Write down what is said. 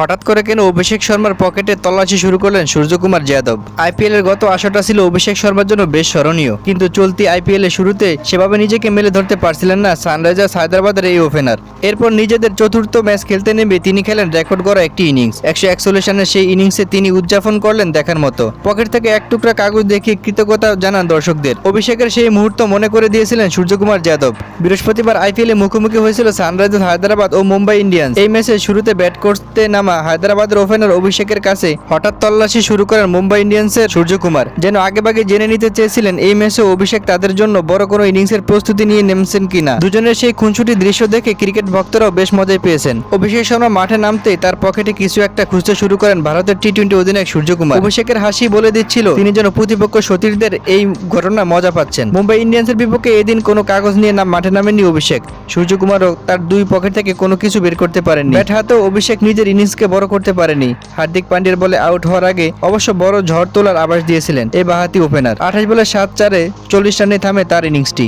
হঠাৎ করে কেন অভিষেক শর্মার পকেটে তল্লাশি শুরু করলেন সূর্যকুমার যাদব? আইপিএল এর গত আসরটা ছিল অভিষেক শর্মার জন্য বেশ স্মরণীয়। কিন্তু চলতি আইপিএল এর শুরুতে সেভাবে নিজেকে মেলে ধরতে পারছিলেন না সানরাইজার্স হায়দ্রাবাদের এই ওপেনার। এরপর নিজেদের চতুর্থ ম্যাচ খেলতে নেমে তিনি খেলেন রেকর্ড করা একটি ইনিংস। একশো একচল্লিশ রানের সেই ইনিংসে তিনি উদযাপন করলেন দেখার মতো। পকেট থেকে এক টুকরা কাগজ দেখিয়ে কৃতজ্ঞতা জানান দর্শকদের। অভিষেকের সেই মুহূর্ত মনে করে দিয়েছিলেন সূর্যকুমার যাদব। বৃহস্পতিবার আইপিএলে মুখোমুখি হয়েছিল সানরাইজার্স হায়দ্রাবাদ ও মুম্বাই ইন্ডিয়ান্স। এই ম্যাচে শুরুতে ব্যাট করতে নামা হায়দ্রাবাদের ওপেনার অভিষেকের কাছে হঠাৎ তল্লাশি শুরু করেন মুম্বাই ইন্ডিয়ান্সের সূর্যকুমার। যেন আগেভাগে জেনে নিতে চেয়েছিলেন এই ম্যাচে অভিষেক তাদের জন্য বড় কোনো ইনিংসের প্রস্তুতি নিয়ে নেমেছেন কিনা। দুজনের সেই খুনছুটি দৃশ্য দেখে ক্রিকেট ভক্তরাও বেশ মজায় পেয়েছেন। অভিষেক শর্মা মাঠে নামতেই তার পকেটে কিছু একটা খুঁজতে শুরু করেন ভারতের টি টোয়েন্টি অধিনায়ক সূর্যকুমার। অভিষেকের হাসি বলে দিচ্ছিল, তিনি যেন প্রতিপক্ষ সতীর্থদের এই ঘটনা মজা পাচ্ছেন। মুম্বাই ইন্ডিয়ান্সের বিপক্ষে এদিন কোনো কাগজ নিয়ে নাম মাঠে নামেননি অভিষেক। সূর্যকুমারও তার দুই পকেট থেকে কোনো কিছু বের করতে পারেননি। ব্যাট হাতেও অভিষেক নিজের ইনিংসকে বড় করতে পারেনি। হার্দিক পান্ডিয়ার বলে আউট হওয়ার আগে অবশ্য বড় ঝড় তোলার আবাস দিয়েছিলেন এই বাহাতি ওপেনার। আঠাশ বলে সাত চারে চল্লিশ রানে থামে তার ইনিংসটি।